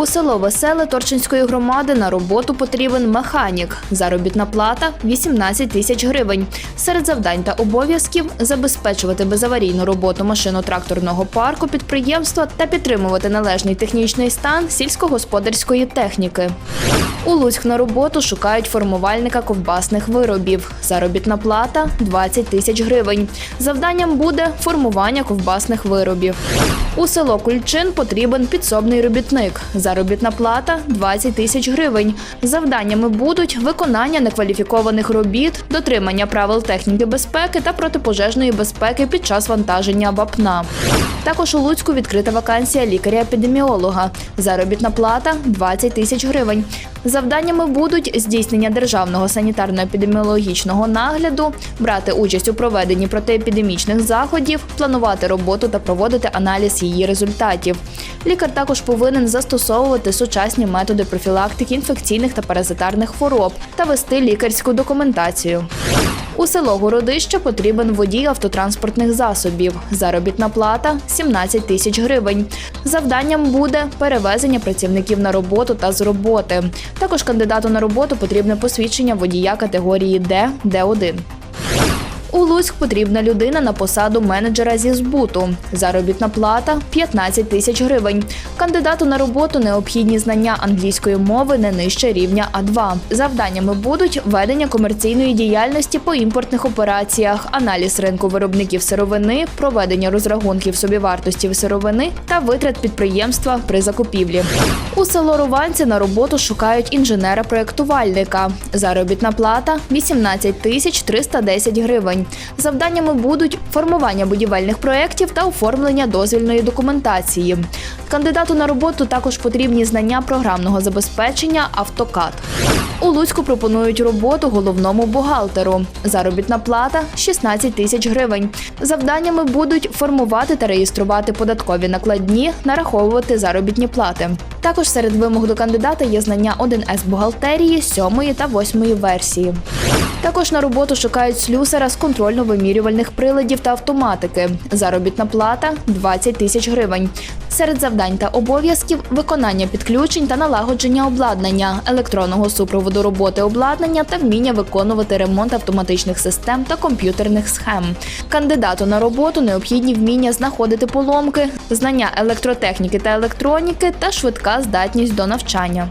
У село Веселе Торчинської громади на роботу потрібен механік. Заробітна плата 18 тисяч гривень. Серед завдань та обов'язків забезпечувати безаварійну роботу машино-тракторного парку підприємства та підтримувати належний технічний стан сільськогосподарської техніки. У Луцьк на роботу шукають формувальника ковбасних виробів. Заробітна плата 20 тисяч гривень. Завданням буде формування ковбасних виробів. У село Кульчин потрібен підсобний робітник. Заробітна плата 20 тисяч гривень. Завданнями будуть виконання некваліфікованих робіт, дотримання правил техніки безпеки та протипожежної безпеки під час вантаження вапна. Також у Луцьку відкрита вакансія лікаря-епідеміолога. Заробітна плата 20 тисяч гривень. Завданнями будуть здійснення державного санітарно-епідеміологічного нагляду, брати участь у проведенні протиепідемічних заходів, планувати роботу та проводити аналіз її результатів. Лікар також повинен застосовувати сучасні методи профілактики інфекційних та паразитарних хвороб та вести лікарську документацію. У село Городище потрібен водій автотранспортних засобів. Заробітна плата 17 тисяч гривень. Завданням буде перевезення працівників на роботу та з роботи. Також кандидату на роботу потрібне посвідчення водія категорії Д, Д1. Луцьк потрібна людина на посаду менеджера зі збуту. Заробітна плата 15 тисяч гривень. Кандидату на роботу необхідні знання англійської мови не нижче рівня А2. Завданнями будуть ведення комерційної діяльності по імпортних операціях, аналіз ринку виробників сировини, проведення розрахунків собівартості сировини та витрат підприємства при закупівлі. У село Руванці на роботу шукають інженера-проєктувальника. Заробітна плата 18 тисяч 310 гривень. Завданнями будуть формування будівельних проєктів та оформлення дозвільної документації. Кандидату на роботу також потрібні знання програмного забезпечення автокад. У Луцьку пропонують роботу головному бухгалтеру. Заробітна плата 16 тисяч гривень. Завданнями будуть формувати та реєструвати податкові накладні, нараховувати заробітні плати. Також серед вимог до кандидата є знання 1С бухгалтерії 7 та 8 версії. Також на роботу шукають слюсара з контрольно-вимірювальних приладів та автоматики. Заробітна плата 20 тисяч гривень. Серед завдань та обов'язків виконання підключень та налагодження обладнання, електронного супроводу роботи обладнання та вміння виконувати ремонт автоматичних систем та комп'ютерних схем. Кандидату на роботу необхідні вміння знаходити поломки, знання електротехніки та електроніки та швидка здатність до навчання.